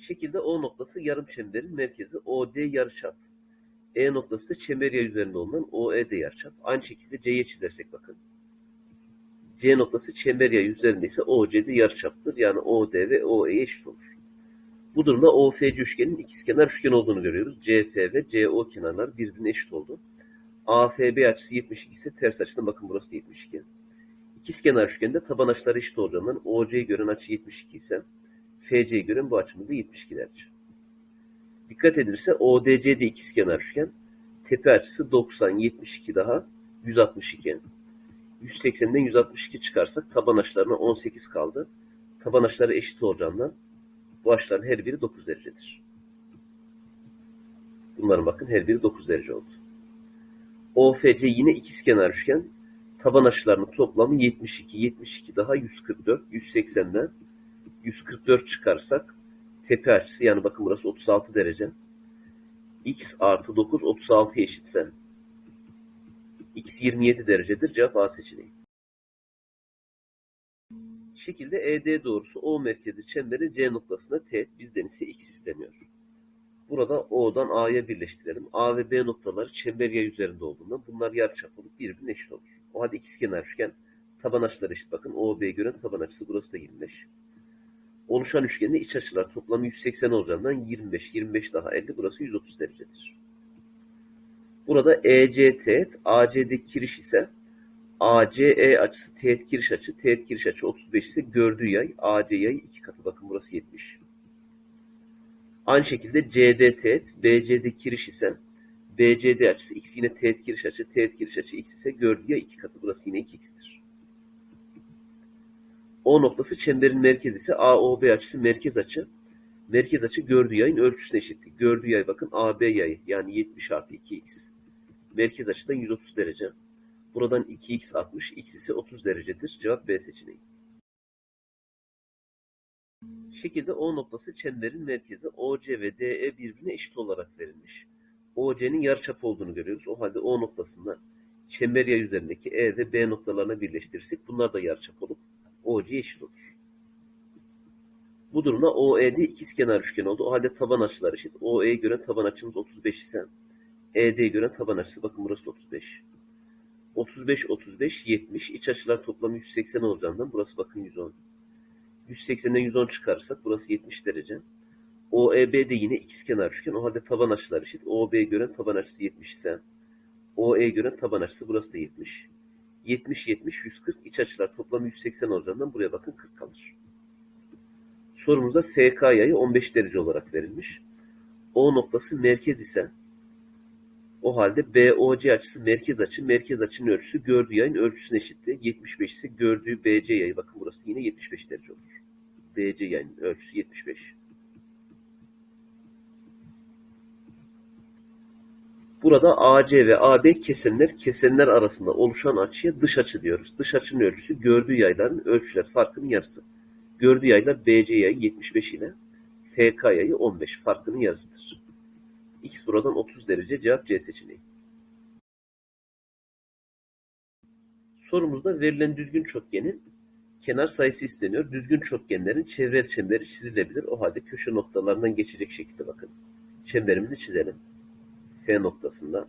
Şekilde O noktası yarım çemberin merkezi OD yarıçap. E noktası da çember yay üzerinde bulunan OED yarıçap. Aynı şekilde C'ye çizersek bakın. C noktası çember yay üzerinde ise OCD yarıçaptır. Yani OD ve OE'ye eşit olur. Bu durumda OFC üçgenin ikizkenar üçgen olduğunu görüyoruz. CF ve CO kenarlar birbirine eşit oldu. AFB açısı 72 ise ters açıdan bakın burası da 72. İkizkenar üçgende taban açıları eşit olacağından OC'yi gören açı 72 ise FC'yi gören bu açımız da 72 derece. Dikkat edilirse ODC'de ikizkenar üçgen. Tepe açısı 90, 72 daha 162. 180'den 162 çıkarsak taban açılarına 18 kaldı. Taban açıları eşit olacağından bu açıların her biri 9 derecedir. Bunların bakın her biri 9 derece oldu. OFC yine ikizkenar üçgen. Taban açılarının toplamı 72, 72 daha 144, 180'den 144 çıkarsak tepe açısı yani bakın burası 36 derece. X artı 9 36 eşitse X 27 derecedir. Cevap A seçeneği. Şekilde ED doğrusu O merkezi çemberi C noktasına teğet bizden ise X isteniyor. Burada O'dan A'ya birleştirelim. A ve B noktaları çember yay üzerinde olduğundan bunlar yarıçap olup birbirine eşit olur. O halde ikizkenar üçgen taban açıları eşit. Bakın OB gören taban açısı burası da 25. Oluşan üçgende iç açılar toplamı 180 olacağından 25, 25 daha 50 burası 130 derecedir. Burada EC teğet, ACD kiriş ise ACE açısı teğet kiriş açı, teğet kiriş açı 35 ise gördüğü yay AC yay 2 katı bakın burası 70. Aynı şekilde CD teğet, BCD kiriş ise BCD açısı x yine teğet kiriş açı, teğet kiriş açı x ise gördüğü yay 2 katı burası yine 2x'tir. O noktası çemberin merkezi ise AOB açısı merkez açı. Merkez açı gördüğü yayın ölçüsüne eşittir. Gördüğü yay bakın AB yayı yani 70 artı 2x. Merkez açıdan 130 derece. Buradan 2x 60, x ise 30 derecedir. Cevap B seçeneği. Şekilde O noktası çemberin merkezi OC ve DE birbirine eşit olarak verilmiş. OC'nin yarıçapı olduğunu görüyoruz. O halde O noktasında çember yay üzerindeki E ve B noktalarına birleştirirsek bunlar da yarıçap olup OC eşit olur. Bu durumda OED ikizkenar üçgen oldu. O halde taban açılar eşit. OE'ye göre taban açımız 35 ise ED'ye göre taban açısı bakın burası 35. 35 35 70 iç açılar toplamı 180 olacağından burası bakın 110. 180'den 110 çıkarırsak burası 70 derece. OEB de yine ikizkenar üçgen. O halde taban açılar eşit. OB'ye göre taban açısı 70 ise OE'ye göre taban açısı burası da 70. 70 70 140 iç açılar toplamı 180 olacağından buraya bakın 40 kalır. Sorumuzda FK yayı 15 derece olarak verilmiş. O noktası merkez ise o halde BOC açısı merkez açı. Merkez açının ölçüsü gördüğü yayın ölçüsüne eşitti. 75 ise gördüğü BC yayı. Bakın burası yine 75 derece olur. BC yayının ölçüsü 75. Burada AC ve AB kesenler, kesenler arasında oluşan açıya dış açı diyoruz. Dış açının ölçüsü gördüğü yayların ölçüler farkının yarısı. Gördüğü yaylar BC yayı 75 ile FK yayı 15 farkının yarısıdır. X buradan 30 derece cevap C seçeneği. Sorumuzda verilen düzgün çokgenin kenar sayısı isteniyor. Düzgün çokgenlerin çevrel çemberi çizilebilir. O halde köşe noktalarından geçecek şekilde bakın. Çemberimizi çizelim. F noktasında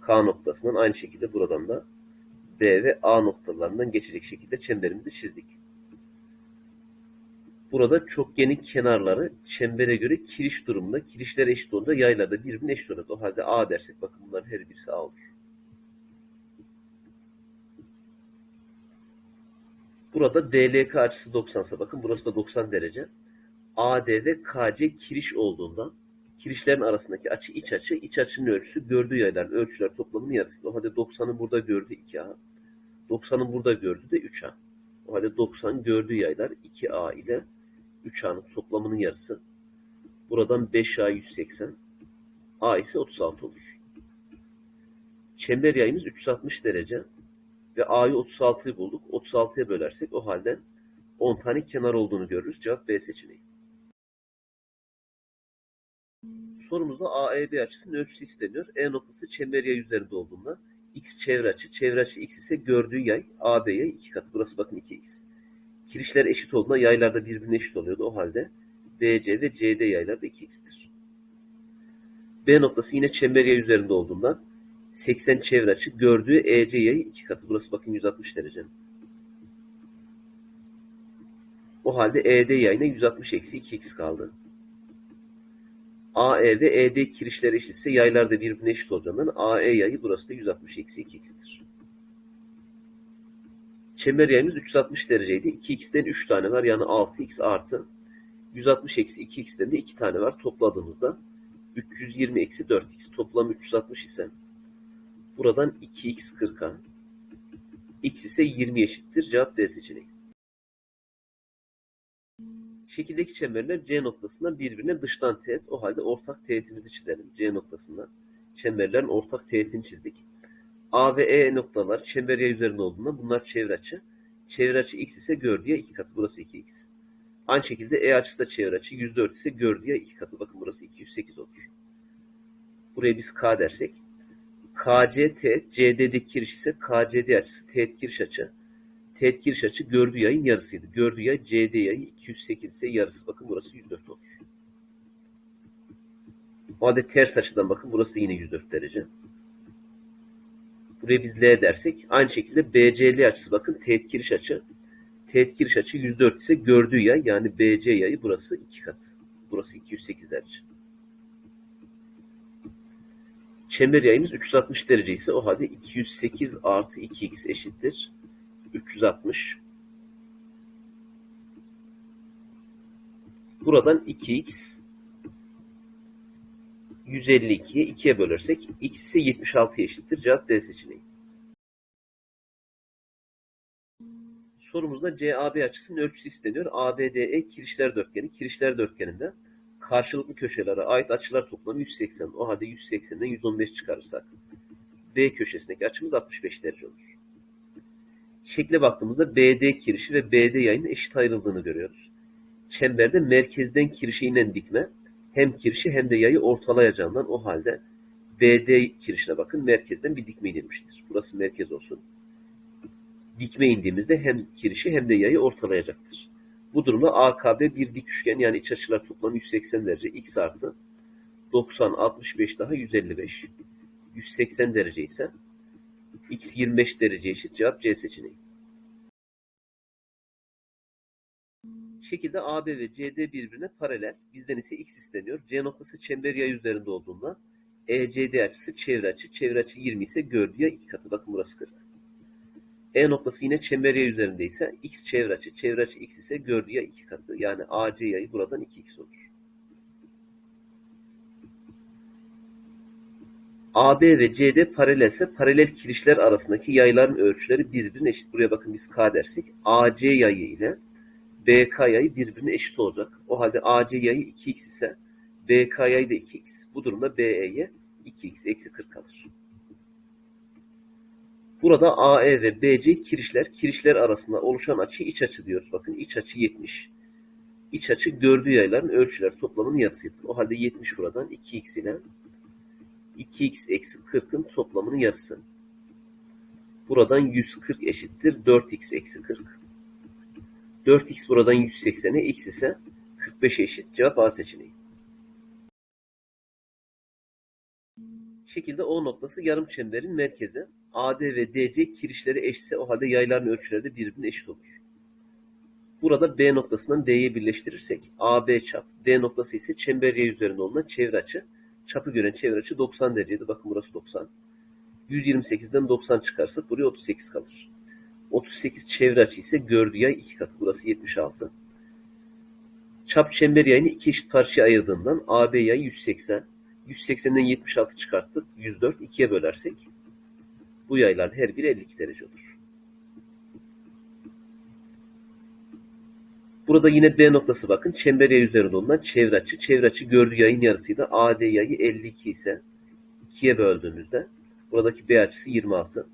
K noktasından aynı şekilde buradan da B ve A noktalarından geçecek şekilde çemberimizi çizdik. Burada çokgenin kenarları çembere göre kiriş durumunda. Kirişler eşit olduğunda yaylar da birbirine eşit olur. O halde A dersek bakın bunların her birisi A olur. Burada DLK açısı 90 ise bakın burası da 90 derece. AD ve KC kiriş olduğundan kirişlerin arasındaki açı iç açı. iç açının ölçüsü gördüğü yayların ölçüler toplamının yarısı. O halde 90'ı burada gördü 2A. 90'ı burada gördü de 3A. O halde 90 gördüğü yaylar 2A ile 3A'nın toplamının yarısı. Buradan 5A 180. A ise 36 olur. Çember yayımız 360 derece. Ve A'yı 36'yı bulduk. 36'ya bölersek o halde 10 tane kenar olduğunu görürüz. Cevap B seçeneği. Sorumuzda AEB açısının ölçüsü isteniyor. E noktası çember yay üzerinde olduğunda x çevre açı, çevre açı x ise gördüğü yay AB yay 2 katı. Burası bakın 2x. Kirişler eşit olduğunda yaylar da birbirine eşit oluyordu. O halde BC ve CD yayları da 2x'tir. B noktası yine çember yay üzerinde olduğundan 80 çevre açı gördüğü EC yayı 2 katı. Burası bakın 160 derece. O halde ED yayına 160 eksi 2x kaldı. AE ve ED kirişleri eşitse yaylar da birbirine eşit olacağından AE yayı burası da 160 eksi 2x'tir. Çember yayımız 360 dereceydi. 2x'ten 3 tane var yani 6x artı 160 eksi 2x'ten de 2 tane var. Topladığımızda 320 eksi 4x toplam 360 ise buradan 2x 40'a x ise 20 eşittir. Cevap D seçeneği. Şekildeki çemberler C noktasından birbirine dıştan teğet. O halde ortak teğetimizi çizelim. C noktasından çemberlerin ortak teğetini çizdik. A ve E noktalar çember yay üzerinde olduğundan bunlar çevre açı. Çevre açı x ise gördüğü 2 katı. Burası 2x. Aynı şekilde E açısı da çevre açı. 104 ise gördüğü 2 katı. Bakın burası 208 olur. Buraya biz K dersek. KC teğet, CD'deki kiriş ise KCD açısı teğet kiriş açı. Teğet açı gördüğü yayın yarısıydı. Gördüğü yay CD yayı 208 ise yarısı. Bakın burası 104 olur. O ters açıdan bakın burası yine 104 derece. Buraya biz L dersek aynı şekilde BCL açısı bakın teğet açı. Teğet açı 104 ise gördüğü yay yani BC yayı burası 2 kat. Burası 208 derece. Çember yayımız 360 derece ise o halde 208 artı 2x eşittir. 360. Buradan 2x 152'ye 2'ye bölersek x ise 76 eşittir. Cevap D seçeneği. Sorumuzda CAB açısının ölçüsü isteniyor. ABDE kirişler dörtgeni. Kirişler dörtgeninde karşılıklı köşelere ait açılar toplamı 180. O halde 180'den 115 çıkarırsak B köşesindeki açımız 65 derece olur. Şekle baktığımızda BD kirişi ve BD yayının eşit ayrıldığını görüyoruz. Çemberde merkezden kirişe inen dikme hem kirişi hem de yayı ortalayacağından o halde BD kirişine bakın merkezden bir dikme inilmiştir. Burası merkez olsun. Dikme indiğimizde hem kirişi hem de yayı ortalayacaktır. Bu durumda AKB bir dik üçgen yani iç açılar toplamı 180 derece x artı 90 65 daha 155 180 derece ise x 25 derece eşit cevap C seçeneği. Şekilde AB ve CD birbirine paralel. Bizden ise x isteniyor. C noktası çember yay üzerinde olduğunda ECD açısı çevre açı. Çevre açı 20 ise gördüğü yay 2 katı. Bakın burası 40. E noktası yine çember yay üzerinde ise x çevre açı. Çevre açı x ise gördüğü yay 2 katı. Yani AC yayı buradan 2x olur. AB ve CD paralelse paralel kirişler arasındaki yayların ölçüleri birbirine eşit. Buraya bakın biz K dersek AC yayı ile BK yayı birbirine eşit olacak. O halde AC yayı 2x ise BK yayı da 2x. Bu durumda BE'ye 2x eksi 40 kalır. Burada AE ve BC kirişler. Kirişler arasında oluşan açı iç açı diyoruz. Bakın iç açı 70. İç açı gördüğü yayların ölçüler toplamının yarısıdır. O halde 70 buradan 2x ile 2x eksi 40'ın toplamının yarısı. Buradan 140 eşittir 4x eksi 40. 4x buradan 180'e x ise 45 eşit. Cevap A seçeneği. Şekilde O noktası yarım çemberin merkezi. AD ve DC kirişleri eşitse o halde yayların ölçüleri de birbirine eşit olur. Burada B noktasından D'ye birleştirirsek AB çap, D noktası ise çember yay üzerinde olunan çevre açı. Çapı gören çevre açı 90 dereceydi. Bakın burası 90. 128'den 90 çıkarsak buraya 38 kalır. 38 çevre açı ise gördüğü yay 2 katı. Burası 76. Çap çember yayını iki eşit parçaya ayırdığından AB yayı 180. 180'den 76 çıkarttık. 104. 2'ye bölersek bu yayların her biri 52 derece olur. Burada yine B noktası bakın. Çember yay üzerinde olunan çevre açı. Çevre açı gördüğü yayın yarısıydı. AD yayı 52 ise 2'ye böldüğümüzde buradaki B açısı 26.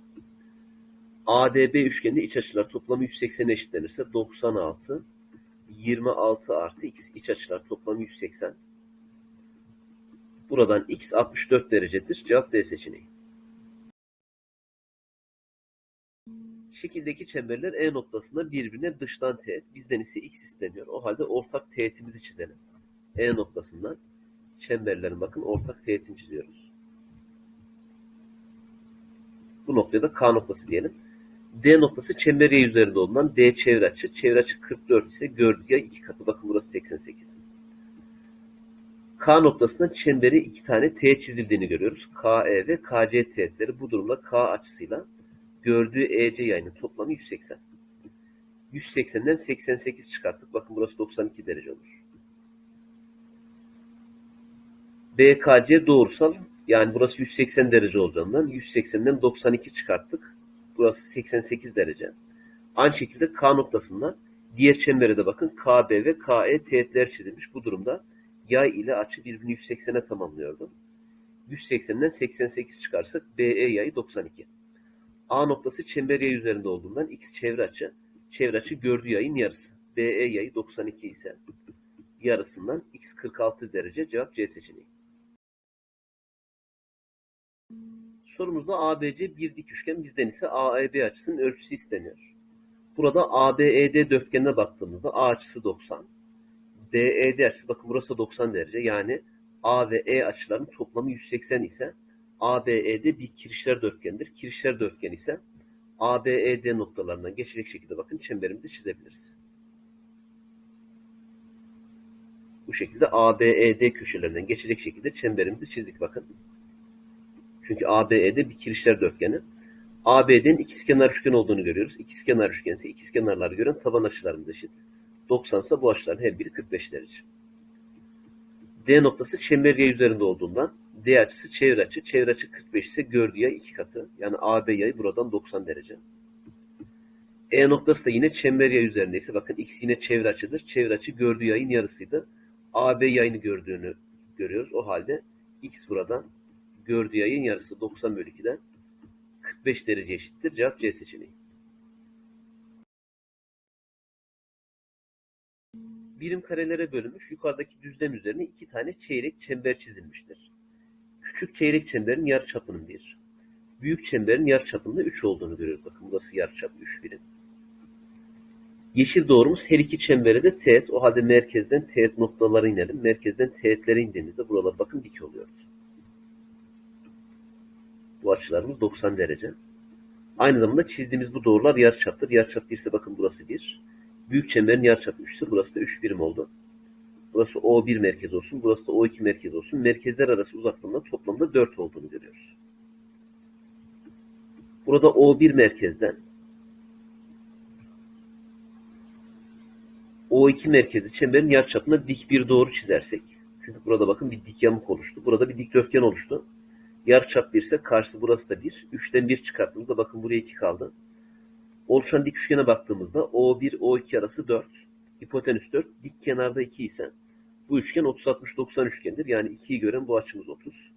ADB üçgeninde iç açılar toplamı 180 eşitlenirse 96 26 artı x iç açılar toplamı 180. Buradan x 64 derecedir. Cevap D seçeneği. Şekildeki çemberler E noktasında birbirine dıştan teğet. Bizden ise x isteniyor. O halde ortak teğetimizi çizelim. E noktasından çemberlerin bakın ortak teğetini çiziyoruz. Bu noktaya da K noktası diyelim. D noktası çember yay üzerinde olduğundan D çevre açı. Çevre açı 44 ise gördüğü yay iki katı. Bakın burası 88. K noktasından çemberi iki tane teğet çizildiğini görüyoruz. KE ve KC teğetleri bu durumda K açısıyla gördüğü EC yayının toplamı 180. 180'den 88 çıkarttık. Bakın burası 92 derece olur. BKC doğrusal yani burası 180 derece olacağından 180'den 92 çıkarttık. Burası 88 derece. Aynı şekilde K noktasından diğer çembere de bakın KB ve KE teğetler çizilmiş. Bu durumda yay ile açı birbirini 180'e tamamlıyordu. 180'den 88 çıkarsak BE yayı 92. A noktası çember yay üzerinde olduğundan x çevre açı, çevre açı gördüğü yayın yarısı. BE yayı 92 ise yarısından x 46 derece cevap C seçeneği. Sorumuzda ABC bir dik üçgen bizden ise AEB açısının ölçüsü isteniyor. Burada ABED dörtgenine baktığımızda A açısı 90. BED açısı bakın burası 90 derece. Yani A ve E açılarının toplamı 180 ise ABED bir kirişler dörtgendir. Kirişler dörtgen ise ABED noktalarından geçecek şekilde bakın çemberimizi çizebiliriz. Bu şekilde ABED köşelerinden geçecek şekilde çemberimizi çizdik bakın. Çünkü ABED bir kirişler dörtgeni. ABD'nin ikizkenar üçgen olduğunu görüyoruz. İkizkenar üçgen ise ikizkenarları gören taban açılarımız eşit. 90 ise bu açıların her biri 45 derece. D noktası çember yay üzerinde olduğundan D açısı çevre açı. Çevre açı 45 ise gördüğü yay 2 katı. Yani AB yayı buradan 90 derece. E noktası da yine çember yay üzerindeyse bakın x yine çevre açıdır. Çevre açı gördüğü yayın yarısıydı. AB yayını gördüğünü görüyoruz. O halde x buradan gördüğü yayın yarısı 90 bölü 2'den 45 derece eşittir. Cevap C seçeneği. Birim karelere bölünmüş yukarıdaki düzlem üzerine iki tane çeyrek çember çizilmiştir. Küçük çeyrek çemberin yarıçapının 1. Büyük çemberin yarıçapında 3 olduğunu görüyoruz. Bakın burası yarıçap 3 birim. Yeşil doğrumuz her iki çembere de teğet. O halde merkezden teğet noktalara inelim. Merkezden teğetlere indiğimizde buralar bakın dik oluyordu. Bu açılarımız 90 derece. Aynı zamanda çizdiğimiz bu doğrular yarıçaptır. Yarıçap 1 ise bakın burası 1. Büyük çemberin yarıçapı 3 ise burası da 3 birim oldu. Burası O1 merkez olsun. Burası da O2 merkez olsun. Merkezler arası uzaklığında toplamda 4 olduğunu görüyoruz. Burada O1 merkezden O2 merkezi çemberin yarıçapına dik bir doğru çizersek. Çünkü burada bakın bir dik yamuk oluştu. Burada bir dikdörtgen oluştu. Yarıçap 1 ise karşısı burası da 1. 3'ten 1 çıkarttığımızda bakın buraya 2 kaldı. Oluşan dik üçgene baktığımızda O1, O2 arası 4. Hipotenüs 4. Dik kenarda 2 ise bu üçgen 30-60-90 üçgendir. Yani 2'yi gören bu açımız 30.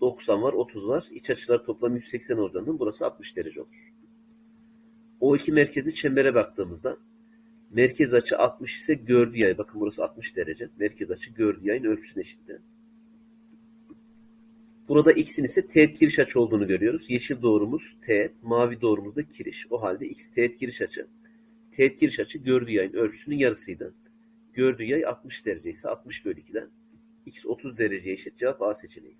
90 var, 30 var. İç açılar toplamı 180 olduğundan burası 60 derece olur. O2 merkezi çembere baktığımızda merkez açı 60 ise gördüğü yay. Bakın burası 60 derece. Merkez açı gördüğü yayın ölçüsüne eşittir. Burada x'in ise teğet giriş açı olduğunu görüyoruz. Yeşil doğrumuz teğet, mavi doğrumuz da kiriş. O halde x teğet giriş açı. Teğet giriş açı gördüğü yayın ölçüsünün yarısıydı. Gördüğü yay 60 derece ise 60 bölü 2'den x 30 dereceye eşit cevap A seçeneği.